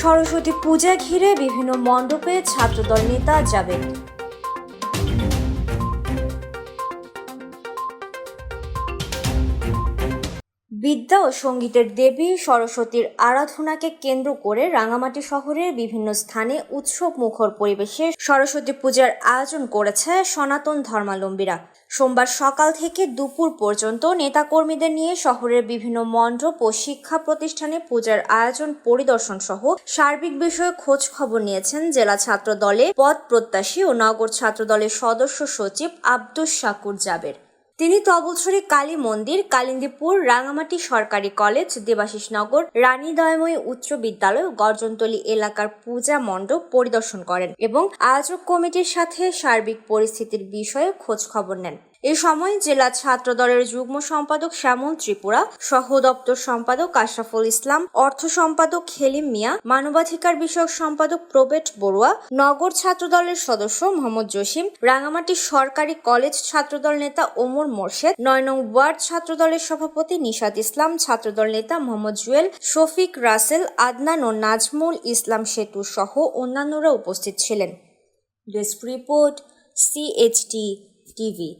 সরস্বতী পূজা ঘিরে বিভিন্ন মণ্ডপে ছাত্রদল নেতা যাবেন। বিদ্যা ও সঙ্গীতের দেবী সরস্বতীর আরাধনাকে কেন্দ্র করে রাঙামাটি শহরের বিভিন্ন স্থানে উৎসব মুখর পরিবেশে সরস্বতী পূজার আয়োজন করেছে সনাতন ধর্মাবলম্বীরা। সোমবার সকাল থেকে দুপুর পর্যন্ত নেতাকর্মীদের নিয়ে শহরের বিভিন্ন মণ্ডপ ও শিক্ষা প্রতিষ্ঠানে পূজার আয়োজন, পরিদর্শন সহ সার্বিক বিষয়ে খোঁজ খবর নিয়েছেন জেলা ছাত্র দলে পদ প্রত্যাশী ও নগর ছাত্র দলের সদস্য সচিব আব্দুস শাকুর জাবের। তিনি তবলছড়ি কালী মন্দির, কালিন্দীপুর, রাঙামাটি সরকারি কলেজ দেবাশিস নগর রানী দয়াময়ী উচ্চ বিদ্যালয় গর্জনতলী এলাকার পূজা মণ্ডপ পরিদর্শন করেন এবং আয়োজক কমিটির সাথে সার্বিক পরিস্থিতির বিষয়ে খোঁজ খবর নেন। এ সময় জেলা ছাত্র দলের যুগ্ম সম্পাদক শ্যামল ত্রিপুরা, সহ দপ্তর সম্পাদক আশরাফুল ইসলাম, অর্থ সম্পাদক হেলিম মিয়া, মানবাধিকার বিষয়ক সম্পাদক প্রবেট বড়ুয়া, নগর ছাত্র দলের সদস্য মোহাম্মদ জসিম, রাঙামাটি সরকারি কলেজ ছাত্রদল নেতা ওমর মোর্শেদ, নয় নং ওয়ার্ড ছাত্রদলের সভাপতি নিশাদ ইসলাম, ছাত্রদল নেতা মোহাম্মদ জুয়েল, শফিক রাসেল, আদনান ও নাজমুল ইসলাম সেতু সহ অন্যান্যরা উপস্থিত ছিলেন। Desk report CHT TV